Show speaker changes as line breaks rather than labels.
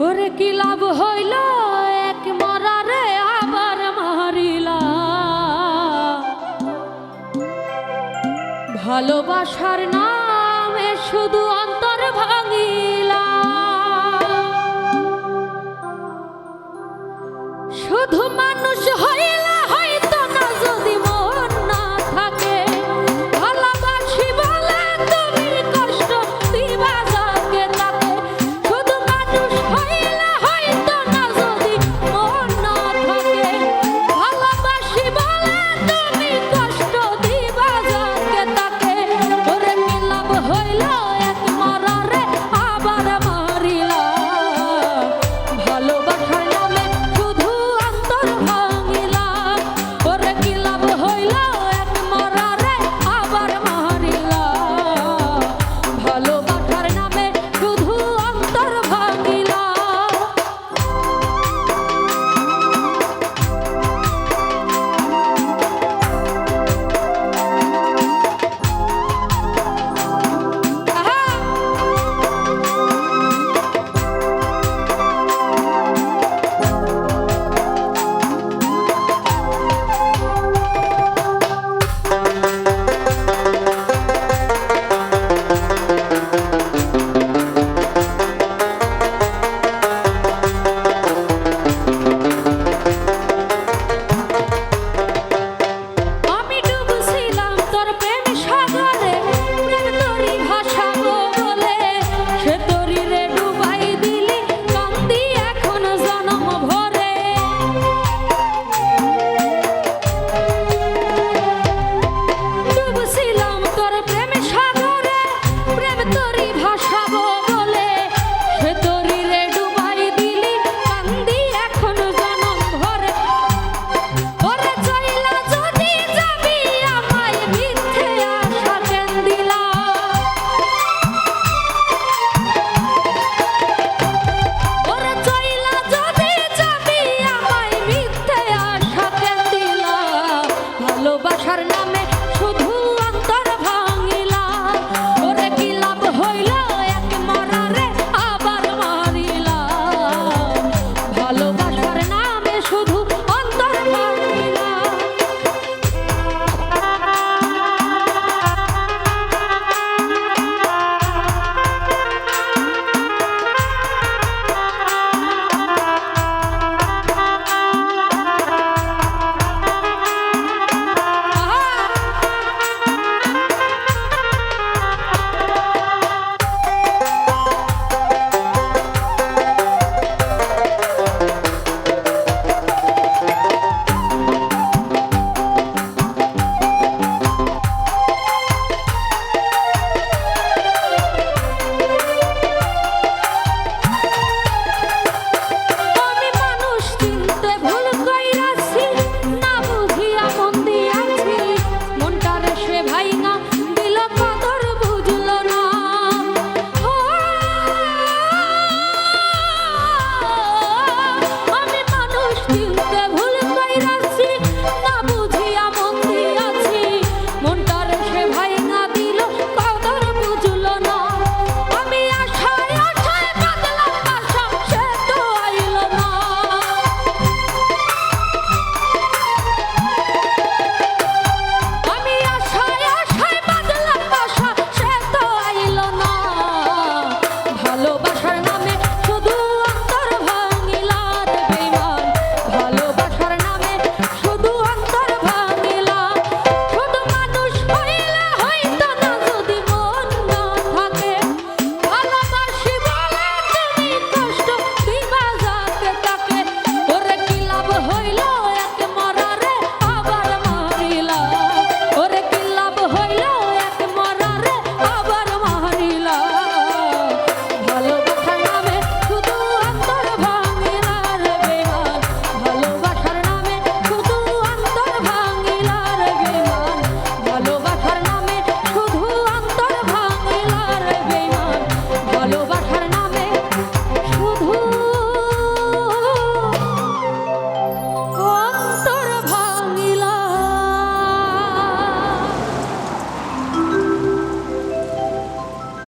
ওরে কি লাভ হইল? এক মরারে আবার মারিলা। ভালোবাসার নামে শুধু অন্তর ভাঙিলা। শুধু মানুষ হয়ে প্রভু